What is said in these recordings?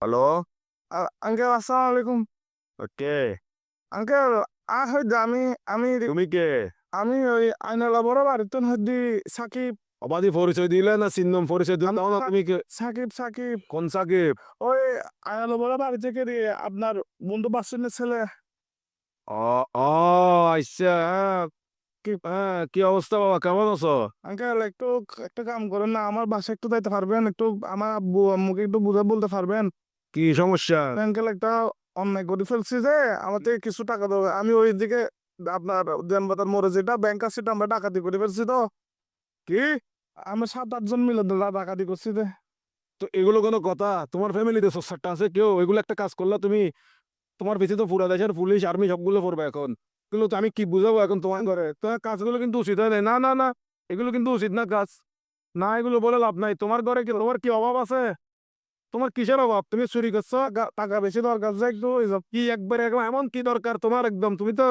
Hello uncle আসসালামু আলাইকুম কে uncle আ হয়তো আমি আমি তুমি কে? আমি ওই আইনালা বড় বাড়িতে হয়তো সাকিব। অবাধি পরিচয় দিলে না চিহ্নম পরিচয় দিলে না তুমি কে? সাকিব সাকিব। কোন সাকিব? ওই আইনালা বড় বাড়ি থেকে আপনার বন্ধু বাসনের ছেলে। ও ও আচ্ছা। কি? হ্যাঁ কি অবস্থা বাবা কেমন আছো? আঙ্কেল একটু একটা কাম করেন না আমার বাসা একটু যাইতে পারবেন একটু আমার আব্বু আম্মুকে একটু বুঝা বলতে পারবেন। কি সমস্যা? আঙ্কেল একটা অন্যায় করে ফেলছি যে আমার থেকে কিছু টাকা দেবে আমি ওই দিকে আপনার দেনবাতার মোড়ে যেটা ব্যাংক আছে সেটা আমরা ডাকাতি করে ফেলছি তো। কি? আমরা সাত আটজন মিলে ডাকাতি করছি যে। তো এগুলো কোনো কথা? তোমার ফ্যামিলিতে সোসারটা আছে? কেউ এগুলো একটা কাজ করলা তুমি? তোমার বেশি তো পুরা দেশের পুলিশ আর্মি সবগুলো পড়বে এখন। কিন্তু আমি কি বুঝাবো এখন তোমার ঘরে? তো কাজগুলো কিন্তু উচিত হয় না না না এগুলো কিন্তু উচিত না কাজ। না এগুলো বলে লাভ নাই। তোমার ঘরে কি তোমার কি অভাব আছে? তোমার কিসের অভাব? তুমি চুরি করছ টাকা- বেশি দরকার যে একটু কি একবার একদম এমন কি দরকার তোমার একদম? তুমি তো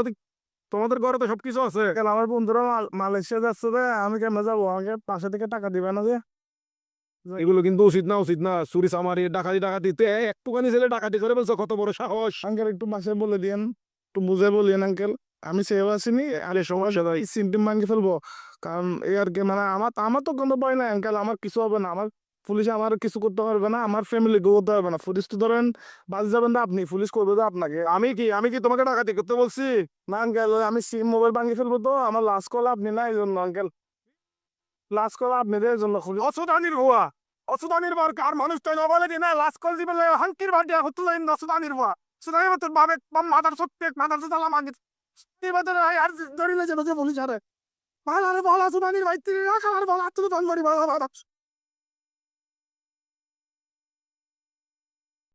তোমাদের ঘরে তো সবকিছু আছে। আমার বন্ধুরা মালয়েশিয়া যাচ্ছে যে আমি কেমনে যাব? আমাকে পাশে থেকে টাকা দিবে না যে। এগুলো কিন্তু উচিত না উচিত না। চুরি চামারি ডাকাতি ডাকাতি তে একটুখানি ছেলে ডাকাতি করে বলছো কত বড় সাহস। আঙ্কেল একটু বাসায় বলে দিয়েন একটু বুঝে বলিয়েন আঙ্কেল। আমি সেও আসিনি আরে সমস্যা নাই সিমটিম ভাঙি ফেলব। কারণ এই আর কি মানে আমার আমার তো কোনো ভয় নাই আঙ্কেল। আমার কিছু হবে না আমার পুলিশ আমার কিছু করতে পারবে না, আমার ফ্যামিলি করতে পারবে না। পুলিশ তো ধরেন বাজ যাবেন না আপনি, পুলিশ করবে তো আপনাকে। আমি কি আমি কি তোমাকে ডাকাতি করতে বলছি? না আঙ্কেল আমি সিম মোবাইল ভাঙি ফেলব তো, আমার লাস্ট কল আপনি না, এই জন্য আঙ্কেল লাস্ট কল আপনি এই জন্য পুলিশ অসুদানির হওয়া অসুদানির বার কার মানুষ তাই নবলে দিন লাস্ট কল দিবে হাঙ্কির দিয়া হতো লাইন অসুদানির হওয়া সুদানি তোর বাবে মাদার সত্যি মাদার সুদালা মাগিত এবার আর ধরিলে যে পুলিশ আরে। ভালো ভালো সুদানির ভাই তুই রাখা আর ভালো ধন করি ভালো ভালো